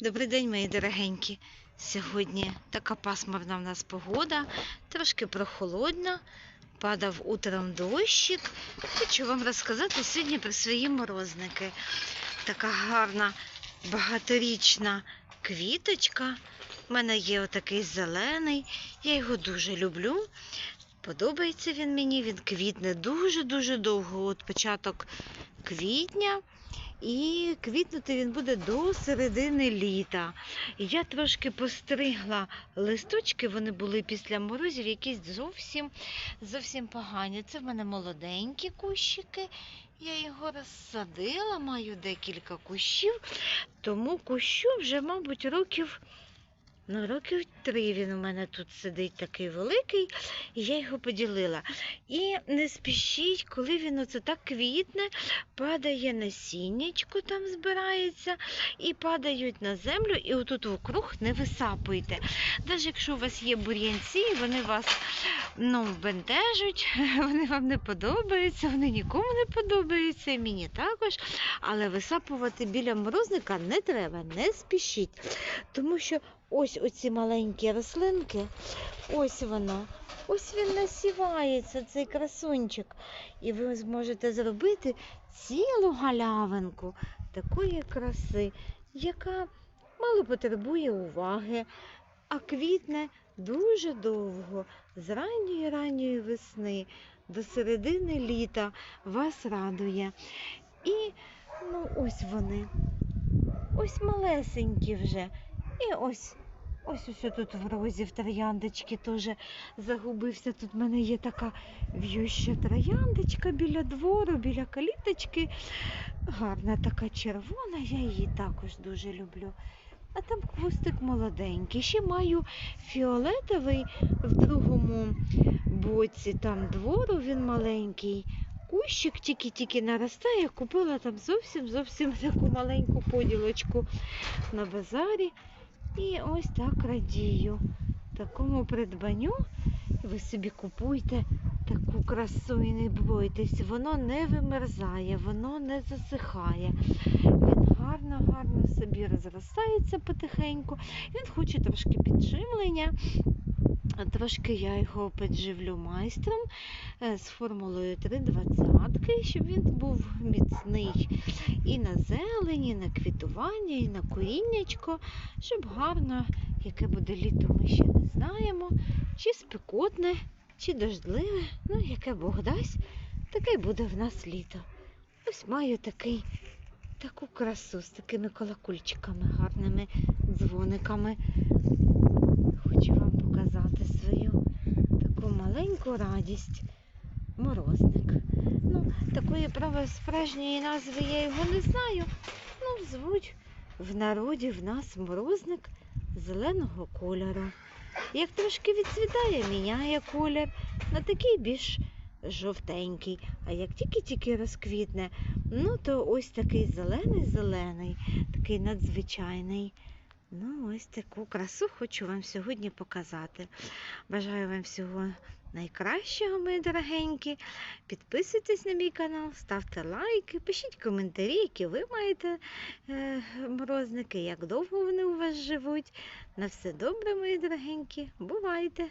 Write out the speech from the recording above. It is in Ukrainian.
Добрий день, мої дорогенькі. Сьогодні така пасмурна в нас погода, трошки прохолодна, падав утром дощик. Хочу вам розказати сьогодні про свої морозники. Така гарна багаторічна квіточка. У мене є отакий зелений, я його дуже люблю. Подобається він мені, він квітне дуже-дуже довго, от початок квітня. І квітнути він буде до середини літа. Я трошки постригла листочки, вони були після морозів, якісь зовсім зовсім погані. Це в мене молоденькі кущики. Я його розсадила, маю декілька кущів, тому кущу вже, мабуть, років. Ну, років три він у мене тут сидить такий великий, і я його поділила. І не спішіть, коли він оце так квітне, падає насіннячко там збирається, і падають на землю, і отут вокруг не висапуйте. Навіть якщо у вас є бур'янці, вони вас ну, бентежуть, вони вам не подобаються, вони нікому не подобаються, і мені також. Але висапувати біля морозника не треба, не спішіть. Тому що ось оці маленькі рослинки, ось воно. Ось він насівається, цей красунчик. І ви зможете зробити цілу галявинку такої краси, яка мало потребує уваги, а квітне дуже довго, з ранньої ранньої весни до середини літа вас радує. І ну ось вони, ось малесенькі вже. І ось. Ось ось тут в розі в трояндочки теж загубився. Тут в мене є така в'юща трояндочка біля двору, біля каліточки. Гарна така червона, я її також дуже люблю. А там хвостик молоденький. Ще маю фіолетовий в другому боці там двору, він маленький. Кущик тільки-тільки наростає, купила там зовсім зовсім таку маленьку поділочку на базарі. І ось так радію. Такому придбанню ви собі купуйте таку красу і не бойтесь. Воно не вимерзає, воно не засихає. Він гарно-гарно собі розростається потихеньку. Він хоче трошки підживлення. Трошки я його підживлю майстром е, з формулою 3,20, щоб він був міцний і на зелені, і на квітування, і на коріннячко, щоб гарно, яке буде літо, ми ще не знаємо, чи спекотне, чи дождливе, ну, яке Бог дасть, таке буде в нас літо. Ось маю такий, таку красу з такими колокольчиками, гарними дзвониками. Хочу вам показати свою таку маленьку радість. Морозник. Ну, такої право справжньої назви я його не знаю. Ну, звуть в народі в нас морозник зеленого кольору. Як трошки відцвітає, міняє колір на такий більш жовтенький. А як тільки-тільки розквітне, ну то ось такий зелений-зелений, такий надзвичайний. Ну, ось таку красу хочу вам сьогодні показати. Бажаю вам всього найкращого, мої дорогенькі. Підписуйтесь на мій канал, ставте лайки, пишіть коментарі, які ви маєте е, морозники, як довго вони у вас живуть. На все добре, мої дорогенькі. Бувайте!